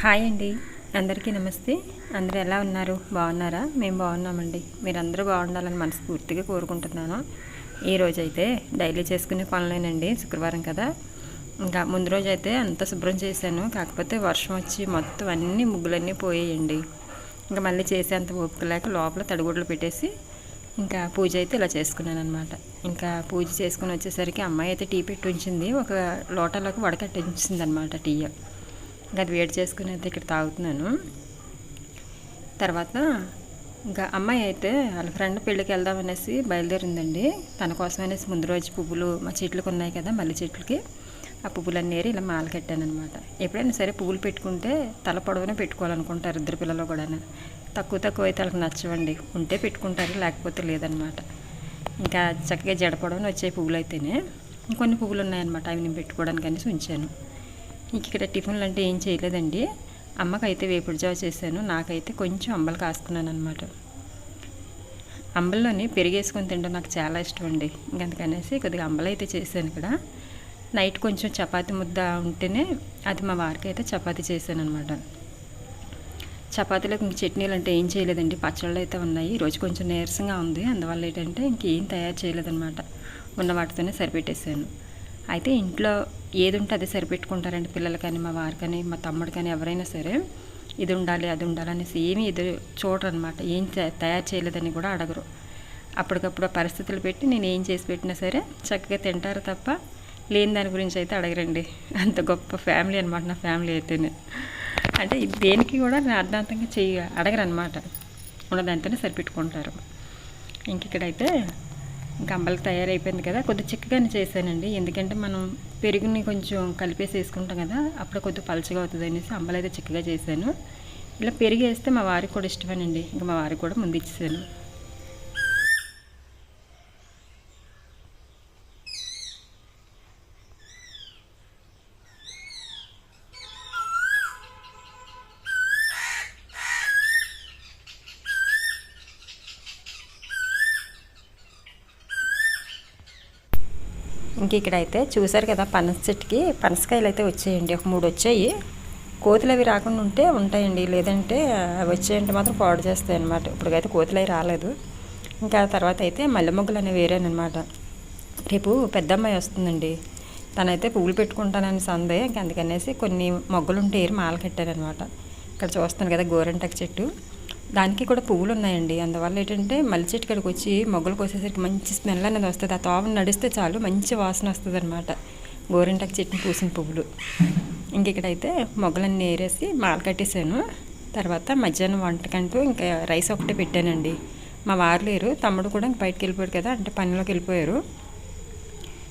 Hi అండి. అందరికీ నమస్తే. అందరూ ఎలా ఉన్నారు? బాగున్నారా? మేము బాగున్నామండి. మీరందరూ బాగుండాలని మనస్ఫూర్తిగా కోరుకుంటున్నాను. ఈ అయితే డైలీ చేసుకునే పనులేనండి. శుక్రవారం కదా. ఇంకా ముందు రోజు అయితే అంత శుభ్రం చేశాను. కాకపోతే వర్షం వచ్చి మొత్తం అన్ని ముగ్గులన్నీ పోయాయండి. ఇంకా మళ్ళీ చేసేంత ఓపిక లేక లోపల తడిగుడ్లు పెట్టేసి ఇంకా పూజ అయితే ఇలా చేసుకున్నాను అనమాట ఇంకా పూజ చేసుకుని వచ్చేసరికి అమ్మాయి అయితే టీ పెట్టి ఉంచింది. ఒక లోటలోకి వడకట్టి ఉంచింది అనమాట టీ. ఇంకా అది వేడి చేసుకుని అయితే ఇక్కడ తాగుతున్నాను. తర్వాత ఇంకా అమ్మాయి అయితే వాళ్ళ ఫ్రెండ్ పెళ్ళికి వెళ్దాం అనేసి బయలుదేరిందండి. తన కోసం అనేసి ముందు రోజు పువ్వులు మా చెట్లకు ఉన్నాయి కదా మల్లె చెట్లకి ఆ పువ్వులన్నీ ఏరి ఇలా మాల కట్టాను అనమాట ఎప్పుడైనా సరే పువ్వులు పెట్టుకుంటే తల పొడవనే పెట్టుకోవాలనుకుంటారు ఇద్దరు పిల్లలు కూడా తక్కువ తక్కువ అయితే వాళ్ళకి నచ్చవండి. ఉంటే పెట్టుకుంటారు లేకపోతే లేదనమాట ఇంకా చక్కగా జడ పొడవని వచ్చే పువ్వులు అయితేనే ఇంకొన్ని పువ్వులు ఉన్నాయన్నమాట అవి నేను పెట్టుకోవడానికి అనేసి ఉంచాను. ఇంక ఇక్కడ టిఫిన్లు అంటే ఏం చేయలేదండి. అమ్మకైతే వేపుడు జావ చేశాను. నాకైతే కొంచెం అంబలు కాసుకున్నాను అనమాట అంబల్లోని పెరిగేసుకొని తినడం నాకు చాలా ఇష్టం అండి. ఇంకందుకనేసి కొద్దిగా అంబలు అయితే చేశాను ఇక్కడ. నైట్ కొంచెం చపాతి ముద్ద ఉంటేనే అది మా వారికి అయితే చపాతి చేశాను అనమాట చపాతీలకు ఇంక చట్నీలు అంటే ఏం చేయలేదండి. పచ్చళ్ళు అయితే ఉన్నాయి. ఈరోజు కొంచెం నీరసంగా ఉంది. అందువల్ల ఏంటంటే ఇంకేం తయారు చేయలేదన్నమాట. ఉన్న వాటితోనే సరిపెట్టేశాను. అయితే ఇంట్లో ఏది ఉంటే అది సరిపెట్టుకుంటారండి పిల్లలు కానీ మా వారు కానీ మా తమ్ముడు కానీ ఎవరైనా సరే. ఇది ఉండాలి అది ఉండాలి అనేసి ఏమీ ఇది చూడరు అనమాట ఏం తయారు చేయలేదని కూడా అడగరు. అప్పటికప్పుడు పరిస్థితులు పెట్టి నేను ఏం చేసి పెట్టినా సరే చక్కగా తింటారు తప్ప లేని దాని గురించి అయితే అడగరండి. అంత గొప్ప ఫ్యామిలీ అనమాట నా ఫ్యామిలీ అయితేనే. అంటే దేనికి కూడా అర్థాంతంగా చేయ అడగరు అనమాట ఉన్నదంతనే సరిపెట్టుకుంటారు. ఇంక ఇక్కడైతే ఇంకా తయారైపోయింది కదా. కొద్దిగా చిక్కగానే చేశానండి. ఎందుకంటే మనం పెరుగుని కొంచెం కలిపేసి వేసుకుంటాం కదా అప్పుడు కొద్దిగా పలచగా అవుతుంది అనేసి అంబలు అయితే చిక్కగా చేశాను. ఇలా పెరిగి వేస్తే మా వారికి కూడా ఇష్టమేనండి. ఇంకా మా వారికి కూడా ముందు ఇచ్చేసాను. ఇంక ఇక్కడైతే చూసారు కదా పనస చెట్టుకి పనసకాయలు అయితే వచ్చాయండి. ఒక మూడు వచ్చాయి. కోతులు అవి రాకుండా ఉంటే ఉంటాయండి. లేదంటే అవి వచ్చాయంటే మాత్రం పాడు చేస్తాయి అనమాట ఇప్పటికైతే కోతులు అవి రాలేదు. ఇంకా తర్వాత అయితే మల్లె మొగ్గులు అనేవి వేరేనమాట రేపు పెద్ద అమ్మాయి వస్తుందండి. తనైతే పువ్వులు పెట్టుకుంటానని సందే. ఇంకా అందుకనేసి కొన్ని మొగ్గలుంటే ఏరి మాల కట్టారనమాట ఇక్కడ చూస్తాను కదా గోరంటక చెట్టు. దానికి కూడా పువ్వులు ఉన్నాయండి అందువల్ల ఏంటంటే మల్లి చెట్టు కాడికి వచ్చి మొగ్గలు కోసేసరికి మంచి స్మెల్ అనేది వస్తుంది. ఆ తోవను నడిస్తే చాలు మంచి వాసన వస్తుంది అనమాట గోరింటాకు చెట్టుని పూసిన పువ్వులు. ఇంక ఇక్కడైతే మొగ్గలన్నీ ఏరేసి మాల కట్టేశాను. తర్వాత మధ్యాహ్నం వంటకంటూ ఇంకా రైస్ ఒకటే పెట్టానండి. మా వారు లేరు తమ్ముడు కూడా ఇంక బయటకు వెళ్ళిపోయారు కదా అంటే పనిలోకి వెళ్ళిపోయారు.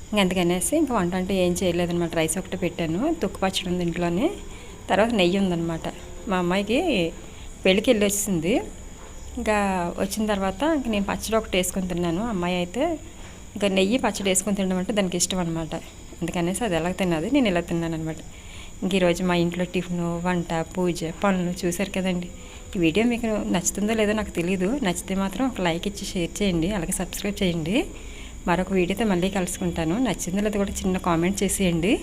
ఇంక అందుకనేసి ఇంకా వంట అంటే ఏం చేయలేదన్నమాట. రైస్ ఒకటే పెట్టాను తుక్కు పచ్చడి ఉంది ఇంట్లోనే. తర్వాత నెయ్యి ఉందన్నమాట. మా అమ్మాయికి పెళ్ళికి వెళ్ళి వచ్చింది ఇంకా వచ్చిన తర్వాత ఇంక నేను పచ్చడి ఒకటి వేసుకొని తిన్నాను. అమ్మాయి అయితే ఇంకా నెయ్యి పచ్చడి వేసుకొని తినడం అంటే దానికి ఇష్టం అనమాట అందుకనేసి అది ఎలా తిన్నది నేను ఇలా తిన్నాను అనమాట ఇంక ఈరోజు మా ఇంట్లో టిఫిన్ వంట పూజ పనులు చూశారు కదండి. ఈ వీడియో మీకు నచ్చుతుందో లేదో నాకు తెలియదు నచ్చితే మాత్రం ఒక లైక్ ఇచ్చి షేర్ చేయండి. అలాగే సబ్స్క్రైబ్ చేయండి. మరొక వీడియోతో మళ్ళీ కలుసుకుంటాను. నచ్చిందో లేదో కూడా చిన్న కామెంట్ చేసేయండి.